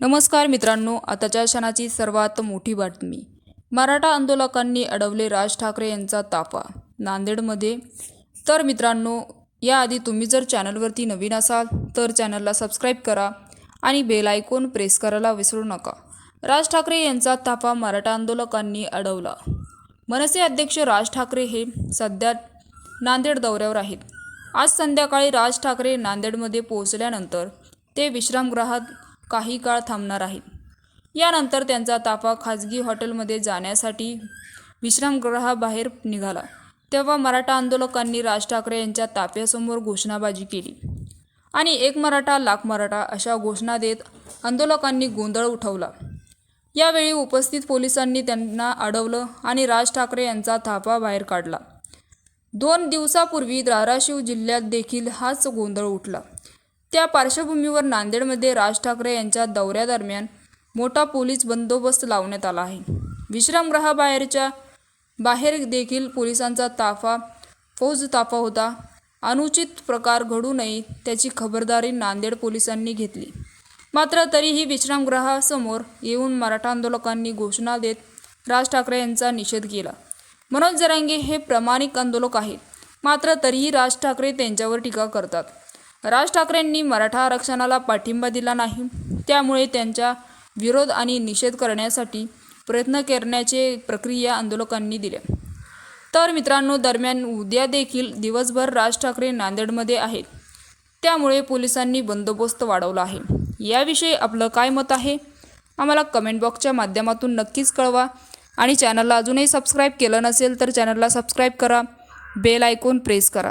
नमस्कार मित्रांनो आताच्या क्षणाची सर्वात मोठी बातमी. मराठा आंदोलकांनी अडवले राज ठाकरे यांचा ताफा. नांदेडमध्ये. तर मित्रांनो याआधी तुम्ही जर चॅनलवरती नवीन असाल तर चॅनलला सबस्क्राईब करा आणि बेल आयकॉन प्रेस करायला विसरू नका. राज ठाकरे यांचा ताफा मराठा आंदोलकांनी अडवला. मनसे अध्यक्ष राज ठाकरे हे सध्या नांदेड दौऱ्यावर आहेत. आज संध्याकाळी राज ठाकरे नांदेडमध्ये पोहोचल्यानंतर ते विश्रामगृहात काही काळ थांबणार आहेत यानंतर त्यांचा ताफा खाजगी हॉटेलमध्ये जाण्यासाठी विश्रामगृहाबाहेर निघाला. तेव्हा मराठा आंदोलकांनी राज ठाकरे यांच्या ताफ्यासमोर घोषणाबाजी केली. आणि एक मराठा लाख मराठा अशा घोषणा देत आंदोलकांनी गोंधळ उठवला. यावेळी उपस्थित पोलिसांनी त्यांना अडवलं आणि राज ठाकरे यांचा थापा बाहेर काढला. दोन दिवसापूर्वी धाराशिव जिल्ह्यात देखील हाच गोंधळ उठला. त्या पार्श्वभूमीवर नांदेडमध्ये राज ठाकरे यांच्या दौऱ्यादरम्यान मोठा पोलीस बंदोबस्त लावण्यात आला आहे. विश्रामगृहाबाहेरच्या बाहेर देखील पोलिसांचा ताफा फौज ताफा होता. अनुचित प्रकार घडू नये त्याची खबरदारी नांदेड पोलिसांनी घेतली. मात्र तरीही विश्रामगृहासमोर येऊन मराठा आंदोलकांनी घोषणा देत राज ठाकरे यांचा निषेध केला. मनोज जरांगे हे प्रामाणिक आंदोलक आहेत. मात्र तरीही राज ठाकरे त्यांच्यावर टीका करतात. राज ठाकरेंनी मराठा आरक्षणाला पाठिंबा दिला नाही. त्यामुळे त्यांच्या विरोध आणि निषेध करण्यासाठी प्रयत्न करण्याचे प्रक्रिया आंदोलकांनी दिल्या तर मित्रांनो दरम्यान उद्या देखील दिवसभर राज ठाकरे नांदेडमध्ये आहेत. त्यामुळे पोलिसांनी बंदोबस्त वाढवला आहे. याविषयी आपलं काय मत आहे? आम्हाला कमेंट बॉक्सच्या माध्यमातून नक्कीच कळवा. आणि चॅनलला अजूनही सबस्क्राईब केलं नसेल तर चॅनलला सबस्क्राईब करा. बेल आयकॉन प्रेस करा.